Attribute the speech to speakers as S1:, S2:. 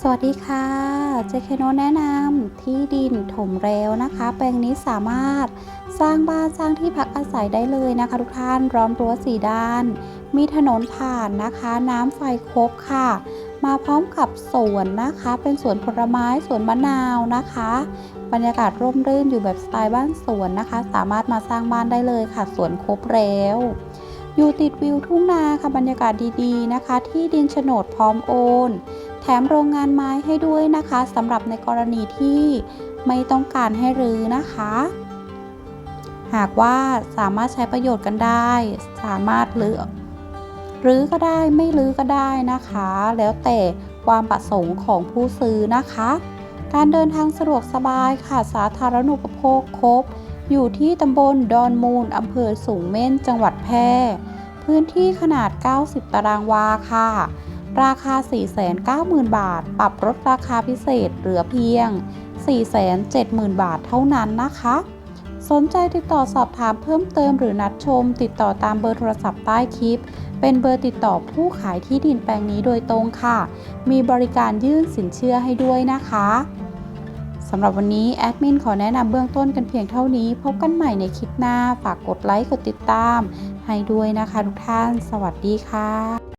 S1: สวัสดีค่ะเจคโนแนะนำที่ดินถมเร็วนะคะ แปลงนี้สามารถสร้างบ้านสร้างที่พักอาศัยได้เลยนะคะ ทุกท่านร้อมรั้วสีด้าน มีถนนผ่านนะคะ น้ำไฟครบค่ะ มาพร้อมกับสวนนะคะ เป็นสวนผลไม้สวนมะนาวนะคะ บรรยากาศร่มรื่นอยู่แบบสไตล์บ้านสวนนะคะ สามารถมาสร้างบ้านได้เลยค่ะ สวนครบแล้วอยู่ติดวิวทุ่งนาค่ะบรรยากาศดีๆนะคะ ที่ดินโฉนดพร้อมโอน แถมโรงงานไม้ให้ด้วยนะคะสำหรับในกรณีที่ไม่ต้องการให้รื้อนะคะ หากว่าสามารถใช้ประโยชน์กันได้ สามารถรื้อรื้อก็ได้ไม่รื้อก็ได้นะคะ แล้วแต่ความประสงค์ของผู้ซื้อนะคะ การเดินทางสะดวกสบายค่ะสาธารณูปโภคครบ อยู่ที่ตำบลดอนมูลอำเภอสูงเม่นจังหวัดแพร่ พื้นที่ขนาด 90 ตารางวาค่ะ ราคา 490,000 บาท ปรับลดราคาพิเศษเหลือเพียง 470,000 บาทเท่านั้นนะคะ สนใจติดต่อสอบถามเพิ่มเติมหรือนัดชม ติดต่อตามเบอร์โทรศัพท์ใต้คลิป เป็นเบอร์ติดต่อผู้ขายที่ดินแปลงนี้โดยตรงค่ะ มีบริการยื่นสินเชื่อให้ด้วยนะคะสำหรับวันนี้แอดมินขอแนะนำเบื้องต้นกันเพียงเท่านี้ พบกันใหม่ในคลิปหน้า ฝากกดไลค์ กดติดตาม ให้ด้วยนะคะทุกท่าน สวัสดีค่ะ